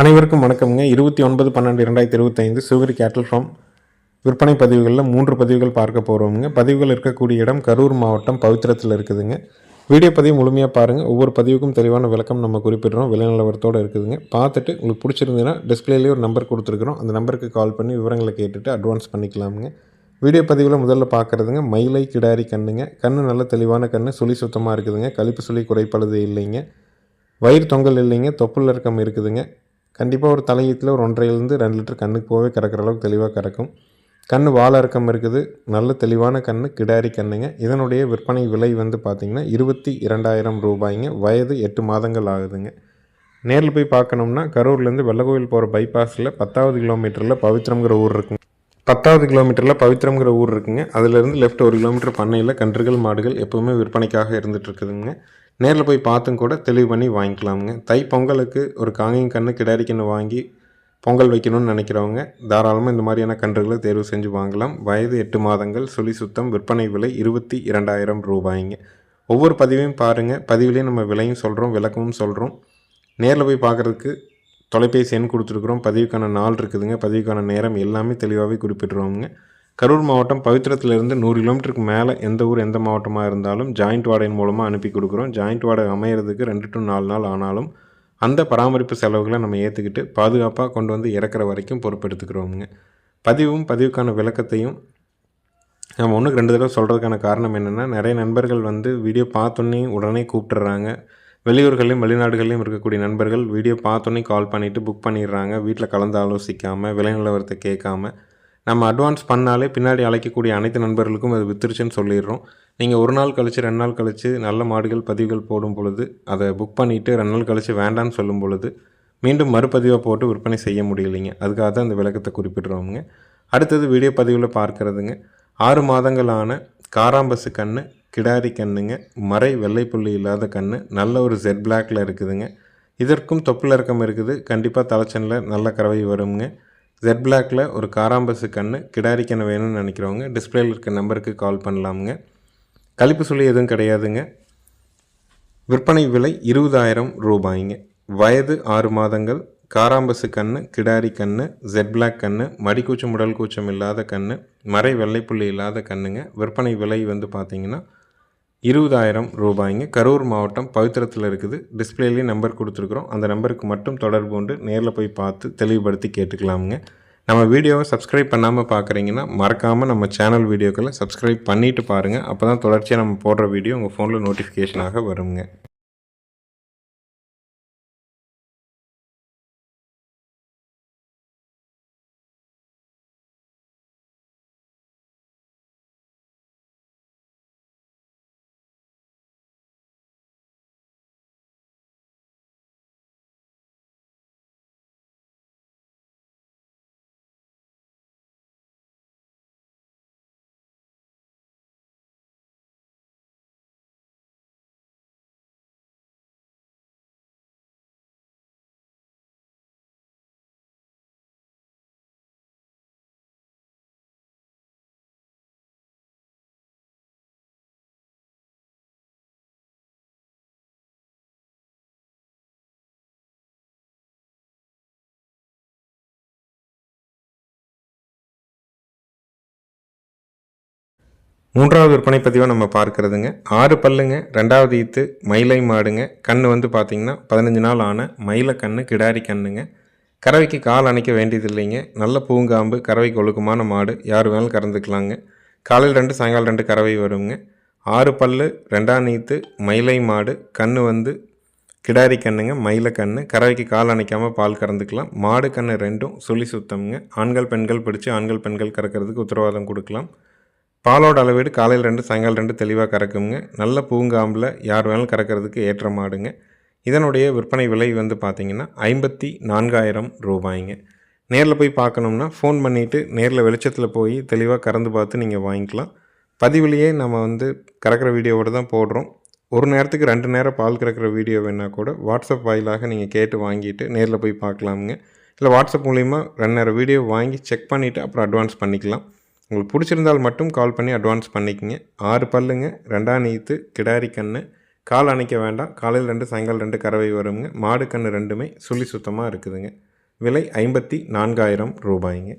அனைவருக்கும் வணக்கம்ங்க. இருபத்தி ஒன்பது பன்னெண்டு இரண்டாயிரத்தி இருபத்தைந்து சிவகிரி கேட்டல் ஃபார்ம் விற்பனை பதிவுகளில் மூன்று பதிவுகள் பார்க்க போகிறோமுங்க பதிவுகள் இருக்கக்கூடிய இடம் கரூர் மாவட்டம் பவித்திரத்தில் இருக்குதுங்க. வீடியோ பதிவு முழுமையாக பாருங்கள் ஒவ்வொரு பதிவுக்கும் தெளிவான விளக்கம் நம்ம குறிப்பிடுறோம். விலைநிலவரத்தோடு இருக்குதுங்க. பார்த்துட்டு உங்களுக்கு பிடிச்சிருந்ததுன்னா டிஸ்பிளேலேயே ஒரு நம்பர் கொடுத்துருக்குறோம். அந்த நம்பருக்கு கால் பண்ணி விவரங்களை கேட்டுட்டு அட்வான்ஸ் பண்ணிக்கலாமுங்க. வீடியோ பதிவில் முதல்ல பார்க்குறதுங்க மயிலை கிடாரி கண்ணுங்க. கண்ணு நல்ல தெளிவான கண்ணு சுழி சுத்தமாக இருக்குதுங்க. கழிப்பு சுழி குறைப்பழுது இல்லைங்க. வயிறு தொங்கல் இல்லைங்க. தொப்புள் இறக்கம் இருக்குதுங்க. கண்டிப்பாக ஒரு தலையீத்தில் ஒரு ஒன்றரைலேருந்து ரெண்டு லிட்டர் கண்ணுக்கு போகவே கறக்கிற அளவுக்கு தெளிவாக கறக்கும். கண் வாழறக்கம் இருக்குது. நல்ல தெளிவான கண் கிடாரி கண்ணுங்க. இதனுடைய விற்பனை விலை வந்து பார்த்திங்கன்னா இருபத்தி இரண்டாயிரம் ரூபாய்ங்க. வயது எட்டு மாதங்கள் ஆகுதுங்க. நேரில் போய் பார்க்கணும்னா கரூர்லேருந்து வெள்ளகோவில் போகிற பைபாஸில் பத்தாவது கிலோமீட்டரில் பவித்ரம்ங்கிற ஊர் இருக்குங்க. பத்தாவது கிலோமீட்டரில் பவித்ரம்ங்கிற ஊர் இருக்குங்க. அதுலேருந்து லெஃப்ட் ஒரு கிலோமீட்டர் பண்ணையில் கன்றுகள் மாடுகள் எப்போவுமே விற்பனைக்காக இருந்துட்டு இருக்குதுங்க. நேரில் போய் பார்த்தும் கூட தெளிவு பண்ணி வாங்கிக்கலாமுங்க. தை பொங்கலுக்கு ஒரு காங்கையும் கன்று கிடாரி வாங்கி பொங்கல் வைக்கணும்னு நினைக்கிறவங்க தாராளமாக இந்த மாதிரியான கன்றுகளை தேர்வு செஞ்சு வாங்கலாம். வயது எட்டு மாதங்கள் சுழி சுத்தம் விற்பனை விலை இருபத்தி இரண்டாயிரம் ரூபாய்ங்க. ஒவ்வொரு பதிவையும் பாருங்கள் பதிவிலையும் நம்ம விலையும் சொல்கிறோம் விளக்கமும் சொல்கிறோம் நேரில் போய் பார்க்குறதுக்கு தொலைபேசி எண் கொடுத்துருக்குறோம். பதிவுக்கான நாள் இருக்குதுங்க. பதிவுக்கான நேரம் எல்லாமே தெளிவாகவே குறிப்பிட்டுருவோங்க கரூர் மாவட்டம் பவித்திரத்திலிருந்து நூறு கிலோமீட்டருக்கு மேலே எந்த ஊர் எந்த மாவட்டமாக இருந்தாலும் ஜாயிண்ட் வாடகையின் மூலமாக அனுப்பி கொடுக்குறோம். ஜாயிண்ட் வாடகை அமையிறதுக்கு ரெண்டு டு நாலு நாள் ஆனாலும் அந்த பராமரிப்பு செலவுகளை நம்ம ஏற்றுக்கிட்டு பாதுகாப்பாக கொண்டு வந்து இறக்குற வரைக்கும் பொறுப்பெடுத்துக்கிறோமுங்க. பதிவும் பதிவுக்கான விளக்கத்தையும் நம்ம ஒன்றுக்கு ரெண்டு தடவை சொல்கிறதுக்கான காரணம் என்னென்னா நிறைய நண்பர்கள் வந்து வீடியோ பார்த்தோன்னே உடனே கூப்பிட்டுறாங்க. வெளியூர்களையும் வெளிநாடுகள்லையும் இருக்கக்கூடிய நண்பர்கள் வீடியோ பார்த்தோன்னே கால் பண்ணிவிட்டு புக் பண்ணிடுறாங்க. வீட்டில் கலந்து ஆலோசிக்காமல் விலை நிலவரத்தை கேட்காம நம்ம அட்வான்ஸ் பண்ணாலே பின்னாடி அழைக்கக்கூடிய அனைத்து நண்பர்களுக்கும் அது வித்துருச்சுன்னு சொல்லிடுறோம். நீங்கள் ஒரு நாள் கழித்து ரெண்டு நாள் கழித்து நல்ல மாடுகள் பதிவுகள் போடும் பொழுது அதை புக் பண்ணிவிட்டு ரெண்டு நாள் கழித்து வேண்டான்னு சொல்லும் பொழுது மீண்டும் மறுபதிவாக போட்டு விற்பனை செய்ய முடியலைங்க. அதுக்காக தான் இந்த விளக்கத்தை குறிப்பிட்றோமுங்க. அடுத்தது வீடியோ பதிவில் பார்க்குறதுங்க. ஆறு மாதங்களான காராம்பசு கன்று கிடாரி கண்ணுங்க மறை வெள்ளைப்புள்ளி இல்லாத கன்று நல்ல ஒரு ஜெட் பிளாக்ல இருக்குதுங்க. இதற்கும் தொப்புள் இறக்கம் இருக்குது. கண்டிப்பாக தலைச்சனில் நல்ல கறவை வருங்க. ஜெட் பிளாக்ல ஒரு காராம்பசு கன்று கிடாரி கன்று வேணும்னு நினைக்கிறவங்க டிஸ்பிளேயில் இருக்க நம்பருக்கு கால் பண்ணலாமுங்க. கழிப்பு சொல்லி எதுவும் கிடையாதுங்க. விற்பனை விலை இருபதாயிரம் ரூபாய்ங்க. வயது ஆறு மாதங்கள் காராம்பசு கன்று கிடாரி கன்று ஜெட் பிளாக் கன்று மடிக்கூச்சம் உடல் கூச்சம் இல்லாத கன்று மறை வெள்ளைப்புள்ளி இல்லாத கண்ணுங்க. விற்பனை விலை வந்து பார்த்தீங்கன்னா இருபதாயிரம் ரூபாய்ங்க. கரூர் மாவட்டம் பவித்திரத்தில் இருக்குது. டிஸ்பிளேலேயே நம்பர் கொடுத்துருக்குறோம். அந்த நம்பருக்கு மட்டும் தொடர்பு கொண்டு நேரில் போய் பார்த்து தெளிவுபடுத்தி கேட்டுக்கலாமுங்க. நம்ம வீடியோவை சப்ஸ்கிரைப் பண்ணாமல் பார்க்குறீங்கன்னா மறக்காமல் நம்ம சேனல் வீடியோக்களை சப்ஸ்கிரைப் பண்ணிவிட்டு பாருங்கள் அப்போ தான் தொடர்ச்சியாக நம்ம போடுற வீடியோ உங்கள் ஃபோனில் நோட்டிஃபிகேஷனாக வருங்க. மூன்றாவது விற்பனை பதிவாக நம்ம பார்க்குறதுங்க. ஆறு பல்லுங்க ரெண்டாவது ஈத்து மயிலை மாடுங்க. கன்று வந்து பார்த்திங்கன்னா பதினஞ்சு நாள் ஆன மயிலை கன்று கிடாரி கண்ணுங்க. கறவைக்கு கால் அணைக்க வேண்டியது இல்லைங்க நல்ல பூங்காம்பு கறவைக்கு ஒழுக்கமான மாடு யார் வேணாலும் கறந்துக்கலாங்க. காலையில் ரெண்டு சாயங்காலம் ரெண்டு கறவை வருங்க. ஆறு பல்லு ரெண்டாம் நீத்து மயிலை மாடு கன்று வந்து கிடாரி கண்ணுங்க மயில கன்று கறவைக்கு கால் அணைக்காமல் பால் கறந்துக்கலாம். மாடு கன்று ரெண்டும் சுழி சுத்தம்ங்க. ஆண்கள் பெண்கள் பிடிச்சி ஆண்கள் பெண்கள் கறக்கிறதுக்கு உத்தரவாதம் கொடுக்கலாம். பாலோட அளவீடு காலையில் ரெண்டு சாயங்காலம் ரெண்டு தெளிவாக கறக்குங்க. நல்ல பூங்காம்பில் யார் வேணாலும் கறக்கிறதுக்கு ஏற்ற மாடுங்க. இதனுடைய விற்பனை விலை வந்து பார்த்திங்கன்னா ஐம்பத்தி நான்காயிரம் ரூபாய்ங்க. நேரில் போய் பார்க்கணும்னா ஃபோன் பண்ணிவிட்டு நேரில் வெளிச்சத்தில் போய் தெளிவாக கறந்து பார்த்து நீங்கள் வாங்கிக்கலாம். பதிவிலேயே நம்ம வந்து கறக்கிற வீடியோவோட தான் போடுறோம். ஒரு நேரத்துக்கு ரெண்டு நேரம் பால் கறக்கிற வீடியோ வேணால் கூட வாட்ஸ்அப் வாயிலாக நீங்கள் கேட்டு வாங்கிட்டு நேரில் போய் பார்க்கலாமுங்க இல்லை வாட்ஸ்அப் மூலிமா ரெண்டு நேரம் வீடியோ வாங்கி செக் பண்ணிவிட்டு அப்புறம் அட்வான்ஸ் பண்ணிக்கலாம். உங்களுக்கு பிடிச்சிருந்தால் மட்டும் கால் பண்ணி அட்வான்ஸ் பண்ணிக்கங்க. ஆறு பல்லுங்க ரெண்டாம் நீத்து கிடாரி கன்று கால் அணைக்க வேண்டாம். காலையில் ரெண்டு சாயங்காலம் ரெண்டு கறவை வருங்க. மாடு கன்று ரெண்டுமே சுழி சுத்தமாக இருக்குதுங்க. விலை ஐம்பத்தி நான்காயிரம் ரூபாய்ங்க.